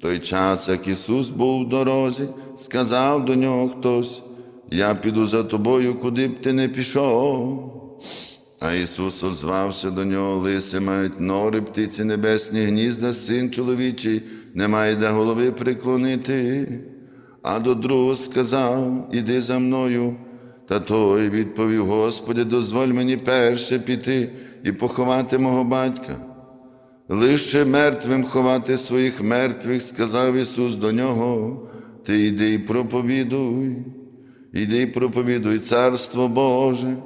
той час, як Ісус був в дорозі, сказав до нього хтось: Я піду за тобою, куди б ти не пішов. А Ісус озвався до нього, лиси мають нори, птиці небесні, гнізда, син чоловічий, не має де голови приклонити. А до другого сказав: Іди за мною. Та той відповів: Господи, дозволь мені перше піти і поховати мого батька. Лише мертвим ховати своїх мертвих, сказав Ісус до нього, ти йди і проповідуй, іди і проповідуй Царство Боже.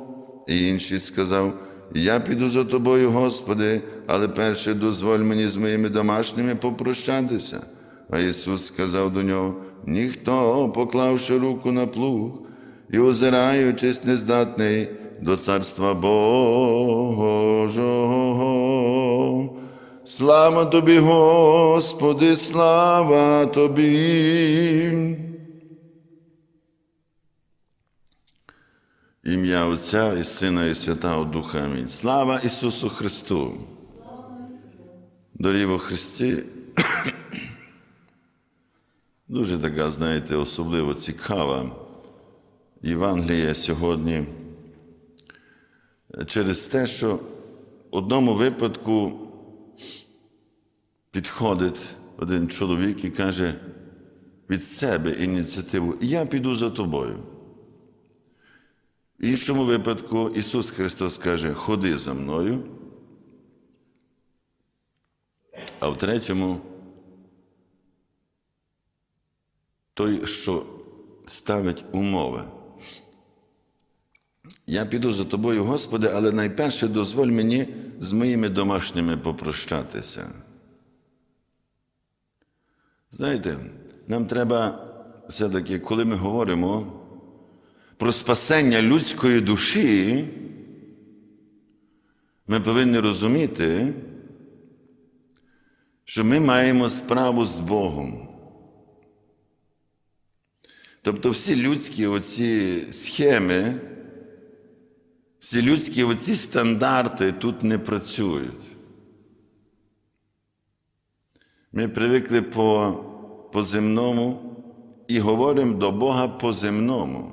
І інший сказав: Я піду за тобою, Господи, але перше дозволь мені з моїми домашніми попрощатися. А Ісус сказав до нього: ніхто, поклавши руку на плуг і озираючись, нездатний до Царства Божого. Слава тобі, Господи, слава тобі. Ім'я Отця і Сина, і Святого Духа. Амінь. Слава Ісусу Христу. Дорогі во Христі. Дуже така, знаєте, особливо цікава Євангелія сьогодні через те, що в одному випадку підходить один чоловік і каже від себе ініціативу Я піду за тобою. В іншому випадку Ісус Христос каже, ходи за мною. А в третьому той, що ставить умови. Я піду за тобою, Господи, але найперше дозволь мені з моїми домашніми попрощатися. Знаєте, нам треба все-таки, коли ми говоримо про спасення людської душі, ми повинні розуміти, що ми маємо справу з Богом. Тобто всі людські оці схеми, всі людські оці стандарти тут не працюють. Ми привикли по, по земному і говоримо до Бога по земному.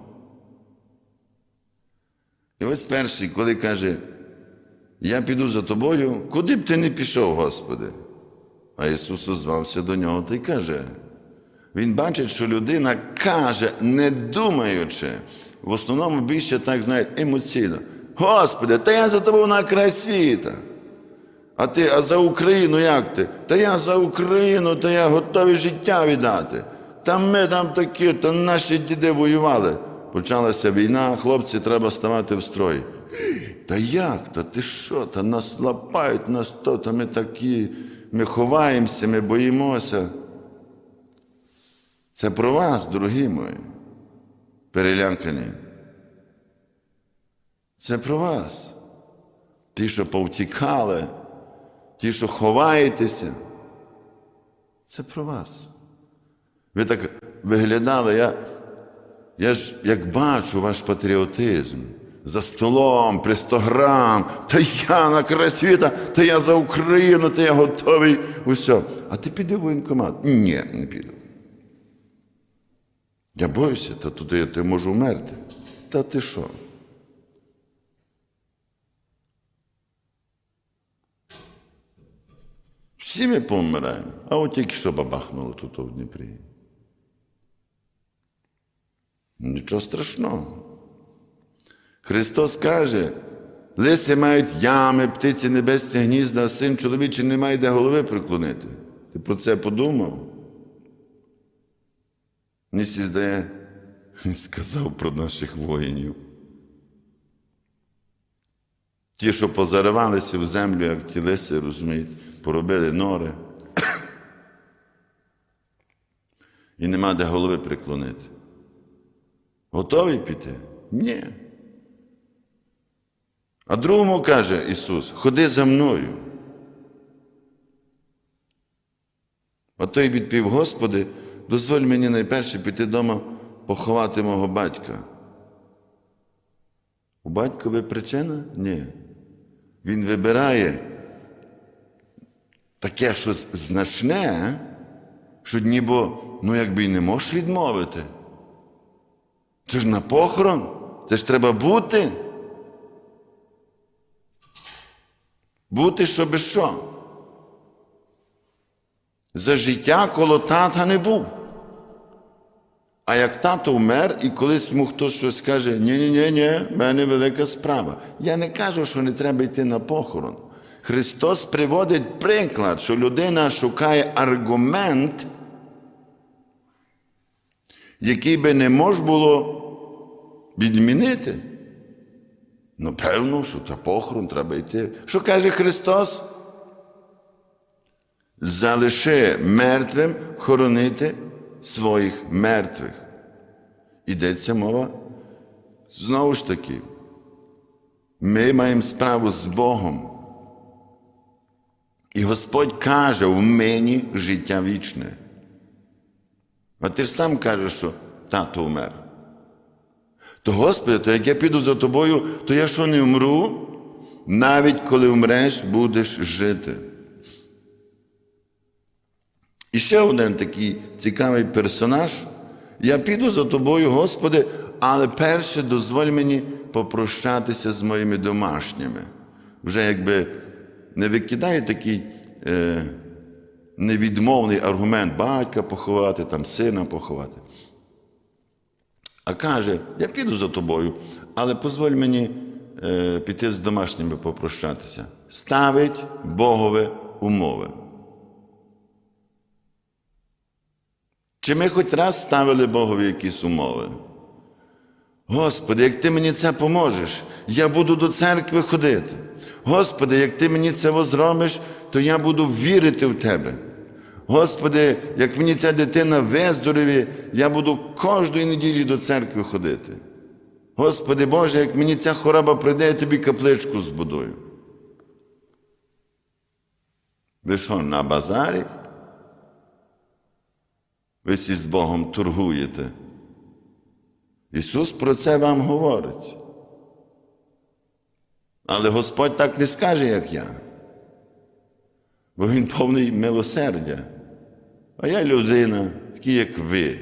І ось перший, коли каже, я піду за тобою, куди б ти не пішов, Господи? А Ісус озвався до нього та й каже, Він бачить, що людина каже, не думаючи, в основному більше так знаєте, емоційно. Господи, та я за тобою на край світа. А ти, а за Україну як ти? Та я за Україну, та я готовий життя віддати. Та ми там такі, та наші діди воювали. Почалася війна, хлопці, треба ставати в строй. Та як? Та ти що? Та нас лапають, нас то, та ми такі, ми ховаємося, ми боїмося. Це про вас, дорогі мої, перелянкані. Це про вас. Ті, що повтікали, ті, що ховаєтеся. Це про вас. Ви так виглядали, я, я ж як бачу ваш патріотизм. За столом, при 100 грам, та я на край світа, та я за Україну, та я готовий усе. А ти піди в воєнкомат? Ні, не піду. Я боюся, та туди я можу вмерти. Та ти що? Всі ми помираємо, а от тільки що бабахнуло тут у Дніпрі. Нічого страшного. Христос каже, лиси мають ями, птиці небесні гнізда, син чоловічий не має де голови приклонити. Ти про це подумав? Мені здає, він сказав про наших воїнів. Ті, що позаривалися в землю, як ті лиси, розумієте, поробили нори. І нема де голови приклонити. Готові піти? Ні. А другому каже Ісус: ходи за мною. А той відпів, Господи, дозволь мені найперше піти вдома поховати мого батька. У батькові причина? Ні. Він вибирає таке щось значне, що ніби, ну якби й не можеш відмовити. Це ж на похорон, це ж треба бути. Бути, щоби що? За життя коло тата не був. А як тато вмер, і колись йому хтось щось скаже, ні-ні-ні, ні, в мене велика справа. Я не кажу, що не треба йти на похорон. Христос приводить приклад, що людина шукає аргумент, який би не можна було відмінити. Ну, певно, що на похорон треба йти. Що каже Христос? Залиши мертвим хоронити своїх мертвих. Йдеться мова. Знову ж таки, ми маємо справу з Богом. І Господь каже, в мені життя вічне. А ти ж сам кажеш, що тато вмер. То, Господи, то як я піду за тобою, то я що не вмру, навіть коли вмреш, будеш жити. І ще один такий цікавий персонаж. Я піду за тобою, Господи, але перше дозволь мені попрощатися з моїми домашніми. Вже якби не викидає такий е, невідмовний аргумент батька поховати, там сина поховати. А каже, я піду за тобою, але дозволь мені е, піти з домашніми попрощатися. Ставить Богове умови. Чи ми хоч раз ставили Богові якісь умови? Господи, як ти мені це поможеш, я буду до церкви ходити. Господи, як ти мені це возромиш, то я буду вірити в Тебе. Господи, як мені ця дитина виздорові, я буду кожної неділі до церкви ходити. Господи Боже, як мені ця хвороба прийде, я тобі капличку збудую. Ви що, на базарі? Ви всі з Богом торгуєте. Ісус про це вам говорить. Але Господь так не скаже, як я. Бо Він повний милосердя. А я людина, такий, як ви.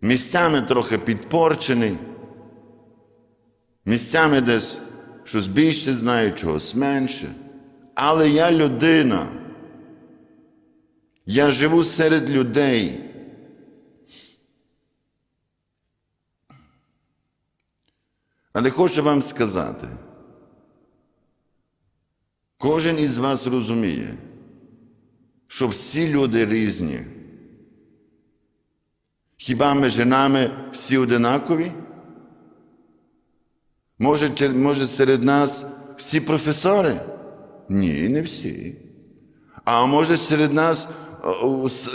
Місцями трохи підпорчений, місцями десь щось більше знаю, чогось менше. Але я людина. Я живу серед людей. Але хочу вам сказати, кожен із вас розуміє, що всі люди різні. Хіба між нами всі одинакові? Може, може серед нас всі професори? Ні, не всі. А може серед нас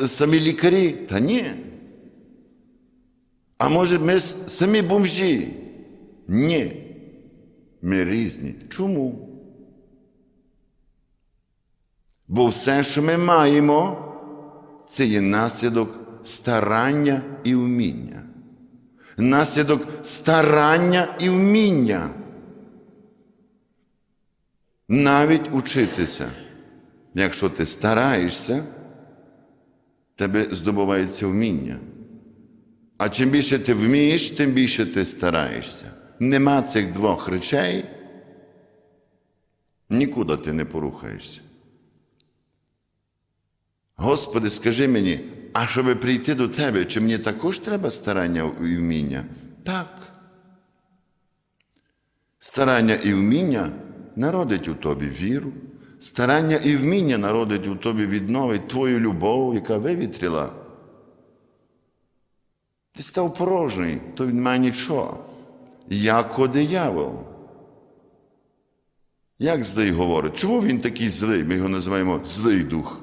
самі лікарі? Та ні. А може ми самі бомжі? Ні. Ми різні. Чому? Бо все, що ми маємо, це є наслідок старання і вміння. Наслідок старання і вміння. Навіть учитися. Якщо ти стараєшся, тебе здобувається вміння. А чим більше ти вмієш, тим більше ти стараєшся. Нема цих двох речей, нікуди ти не порухаєшся. Господи, скажи мені, а щоб прийти до Тебе, чи мені також треба старання і вміння? Так. Старання і вміння народить у тобі віру, старання і вміння народить у тобі відновить твою любов, яка вивітрила. Ти став порожній, то він має нічого. Як диявол. Як злий говорить? Чому він такий злий? Ми його називаємо злий дух.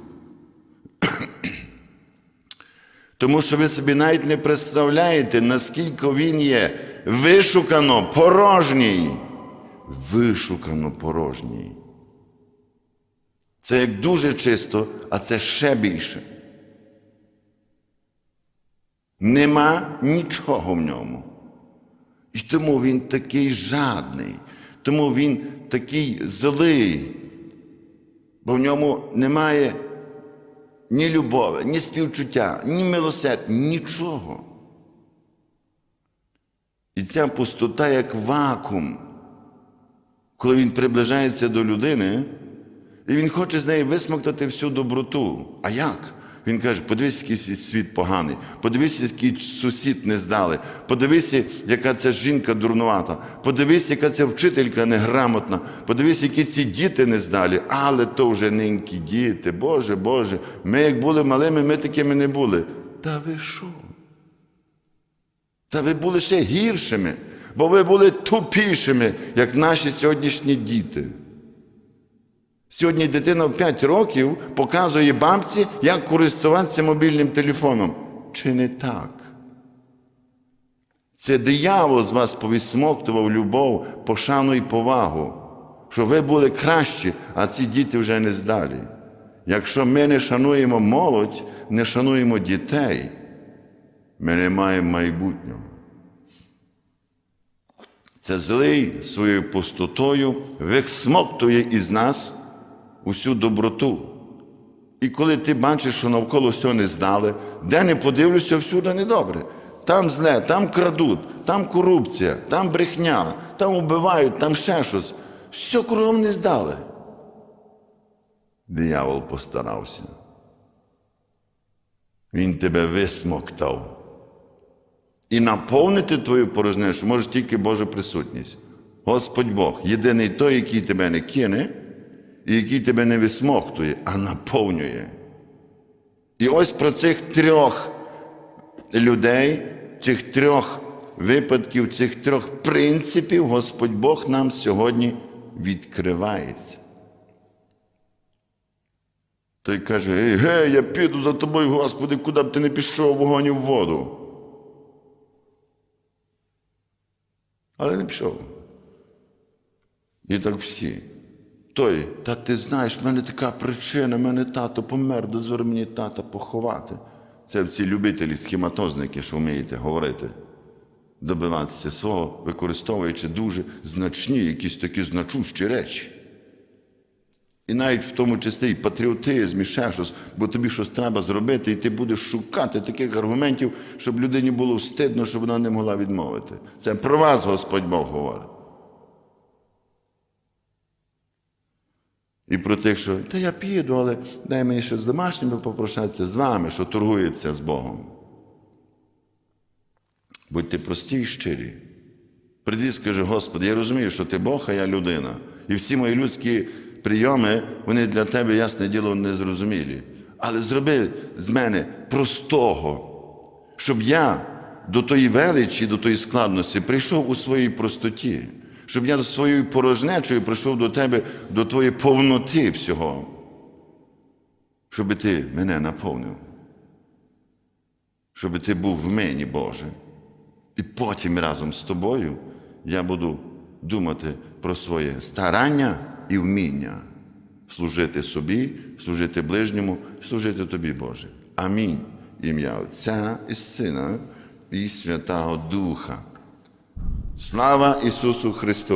Тому що ви собі навіть не представляєте, наскільки він є вишукано порожній. Вишукано порожній. Це як дуже чисто, а це ще більше. Нема нічого в ньому. І тому він такий жадний, тому він такий злий, бо в ньому немає ні любові, ні співчуття, ні милосердя, нічого. І ця пустота як вакуум, коли він приближається до людини, і він хоче з неї висмоктати всю доброту. А як? Він каже: подивись, який світ поганий, подивись, який сусід не здали, подивися, яка ця жінка дурнувата, подивись, яка ця вчителька неграмотна, подивись, які ці діти не здалі, але то вже ненькі діти, Боже, Боже, ми як були малими, ми такими не були. Та ви що? Та ви були ще гіршими, бо ви були тупішими, як наші сьогоднішні діти. Сьогодні дитина в 5 років показує бабці, як користуватися мобільним телефоном. Чи не так? Це диявол з вас повісмоктував любов, пошану і повагу, що ви були кращі, а ці діти вже не здалі. Якщо ми не шануємо молодь, не шануємо дітей, ми не маємо майбутнього. Це злий своєю пустотою висмоктує із нас усю доброту. І коли ти бачиш, що навколо все не здали, де не подивлюся, всюди недобре. Там зле, там крадуть, там корупція, там брехня, там убивають, там ще щось. Все кругом не здали. Диявол постарався. Він тебе висмоктав. І наповнити твою порожнечу може тільки Божа присутність. Господь Бог, єдиний той, який тебе не кине, і який тебе не висмоктує, а наповнює. І ось про цих трьох людей, цих трьох випадків, цих трьох принципів Господь Бог нам сьогодні відкривається. Той каже: Ей, гей, я піду за тобою, Господи, куди б ти не пішов вогонь і в воду. Але не пішов. І так всі. Той, та ти знаєш, в мене така причина, в мене тато помер, дозволь мені тата поховати. Це ці любителі, схематозники, що вмієте говорити, добиватися свого, використовуючи дуже значні, якісь такі значущі речі. І навіть в тому числі і патріотизм, і ще щось, бо тобі щось треба зробити, і ти будеш шукати таких аргументів, щоб людині було встидно, щоб вона не могла відмовити. Це про вас Господь Бог говорить. І про тих, що та я піду, але дай мені ще з домашніми попрощатися, з вами, що торгується з Богом. Будьте прості і щирі. Прийди і скажи, Господи, я розумію, що ти Бог, а я людина. І всі мої людські прийоми, вони для тебе, ясне діло, незрозумілі. Але зроби з мене простого, щоб я до тої величі, до тої складності прийшов у своїй простоті, щоб я з своєю порожнечою прийшов до тебе, до твоєї повноти всього, щоб ти мене наповнив, щоб ти був в мені, Боже. І потім разом з тобою я буду думати про своє старання і вміння служити собі, служити ближньому, служити тобі, Боже. Амінь. Ім'я Отця і Сина і Святого Духа. Слава Ісусу Христу!